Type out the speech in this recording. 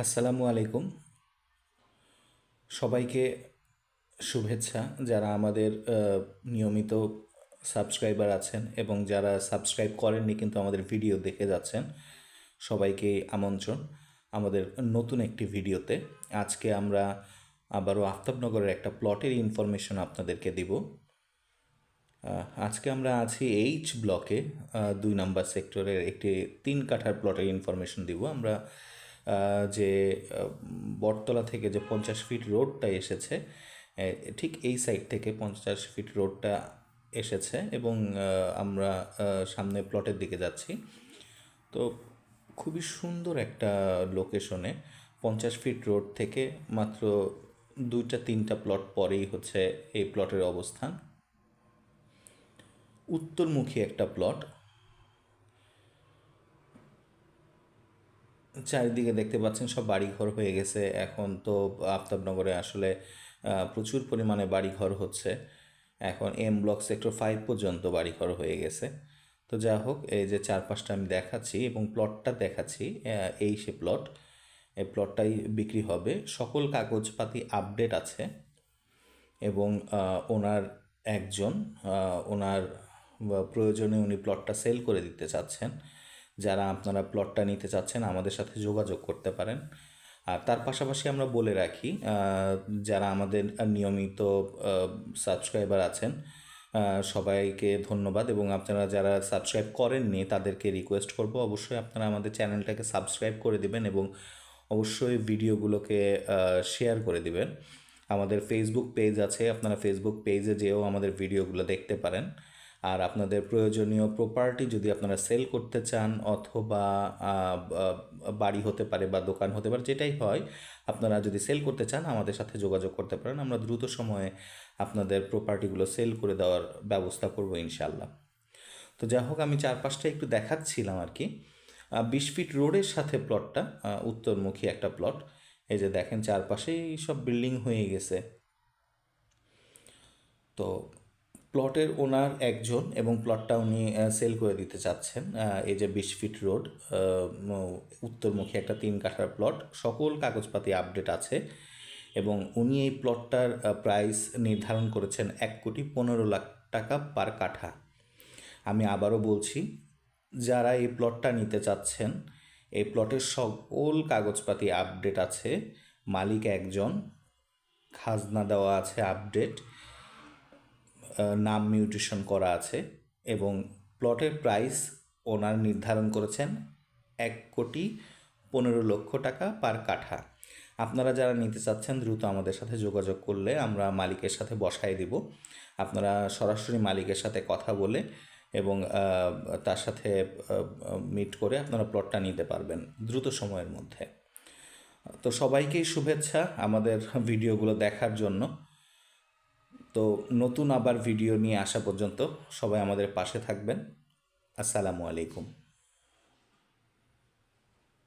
আসসালামু আলাইকুম। সবাইকে শুভেচ্ছা। যারা আমাদের নিয়মিত সাবস্ক্রাইবার আছেন এবং যারা সাবস্ক্রাইব করেননি কিন্তু আমাদের ভিডিও দেখে যাচ্ছেন, সবাইকে আমন্ত্রণ আমাদের নতুন একটি ভিডিওতে। আজকে আমরা আবারও আফতাবনগরের একটা প্লটের ইনফরমেশন আপনাদেরকে দিব। আজকে আমরা আছি এইচ ব্লকে দুই নাম্বার সেক্টরের একটি তিন কাঠার প্লটের ইনফরমেশন দিব। আমরা যে বটতলা থেকে যে পঞ্চাশ ফিট রোডটা এসেছে ঠিক এই সাইড থেকে পঞ্চাশ ফিট রোডটা এসেছে এবং আমরা সামনে প্লটের দিকে যাচ্ছি। তো খুবই সুন্দর একটা লোকেশনে পঞ্চাশ ফিট রোড থেকে মাত্র দুইটা, তিনটা প্লট পরেই হচ্ছে এই প্লটের অবস্থান। উত্তরমুখী একটা প্লট চারিদিকে দেখতে পাচ্ছেন সব বাড়িঘর হয়ে গেছে। এখন তো আফতাবনগরে আসলে প্রচুর পরিমাণে বাড়িঘর হচ্ছে। এখন এম ব্লক সেক্টর ফাইভ পর্যন্ত বাড়িঘর হয়ে গেছে। তো যা হোক, এই যে চারপাশটা আমি দেখাচ্ছি এবং প্লটটা দেখাচ্ছি এই সে প্লট এই প্লটটাই বিক্রি হবে। সকল কাগজপাতি আপডেট আছে এবং ওনার একজন ওনার প্রয়োজনে উনি প্লটটা সেল করে দিতে চাচ্ছেন। যারা আপনারা প্লটটা নিতে চাচ্ছেন, আমাদের সাথে যোগাযোগ করতে পারেন। আর তার পাশাপাশি আমরা বলে রাখি যারা আমাদের নিয়মিত সাবস্ক্রাইবার আছেন সবাইকে ধন্যবাদ। এবং আপনারা যারা সাবস্ক্রাইব করেননি, তাদেরকে রিকোয়েস্ট করব। অবশ্যই আপনারা আমাদের চ্যানেলটাকে সাবস্ক্রাইব করে দিবেন এবং অবশ্যই ভিডিওগুলোকে শেয়ার করে দিবেন। আমাদের ফেসবুক পেজ আছে, আপনারা ফেসবুক পেজে যেও আমাদের ভিডিওগুলো দেখতে পারেন। আর আপনাদের প্রয়োজনীয় প্রপার্টি যদি আপনারা সেল করতে চান অথবা বাড়ি হতে পারে বা দোকান হতে পারে, যেটাই হয়, আপনারা যদি সেল করতে চান, আমাদের সাথে যোগাযোগ করতে পারেন। আমরা দ্রুত সময়ে আপনাদের প্রপার্টিগুলো সেল করে দেওয়ার ব্যবস্থা করব ইনশাল্লাহ তো যাই হোক, আমি চারপাশটা একটু দেখাচ্ছিলাম আর কি। বিশ ফিট রোডের সাথে প্লটটা উত্তরমুখী একটা প্লট এই যে দেখেন, চারপাশেই সব বিল্ডিং হয়ে গেছে। তো প্লটের ওনার একজন এবং প্লটটা উনি সেল করে দিতে চাচ্ছেন এই যে বিশ ফিট রোড উত্তরমুখী একটা তিন কাঠার প্লট, সকল কাগজপাতি আপডেট আছে এবং উনি এই প্লটটার প্রাইস নির্ধারণ করেছেন এক কোটি পনেরো লাখ টাকা পার কাঠা। আমি আবারও বলছি, যারা এই প্লটটা নিতে চাচ্ছেন, এই প্লটের সকল কাগজপাতি আপডেট আছে, মালিক একজন, খাজনা দেওয়া আছে আপডেট নাম মিউটেশন করা আছে এবং প্লটের প্রাইস ওনার নির্ধারণ করেছেন এক কোটি পনেরো লক্ষ টাকা পার কাঠা। আপনারা যারা নিতে চাচ্ছেন, দ্রুত আমাদের সাথে যোগাযোগ করলে আমরা মালিকের সাথে বসাই দিব। আপনারা সরাসরি মালিকের সাথে কথা বলে এবং তার সাথে মিট করে আপনারা প্লটটা নিতে পারবেন দ্রুত সময়ের মধ্যে। তো সবাইকেই শুভেচ্ছা আমাদের ভিডিওগুলো দেখার জন্য। তো নতুন আবার ভিডিও নিয়ে আসা পর্যন্ত সবাই আমাদের পাশে থাকবেন। আসসালামু আলাইকুম।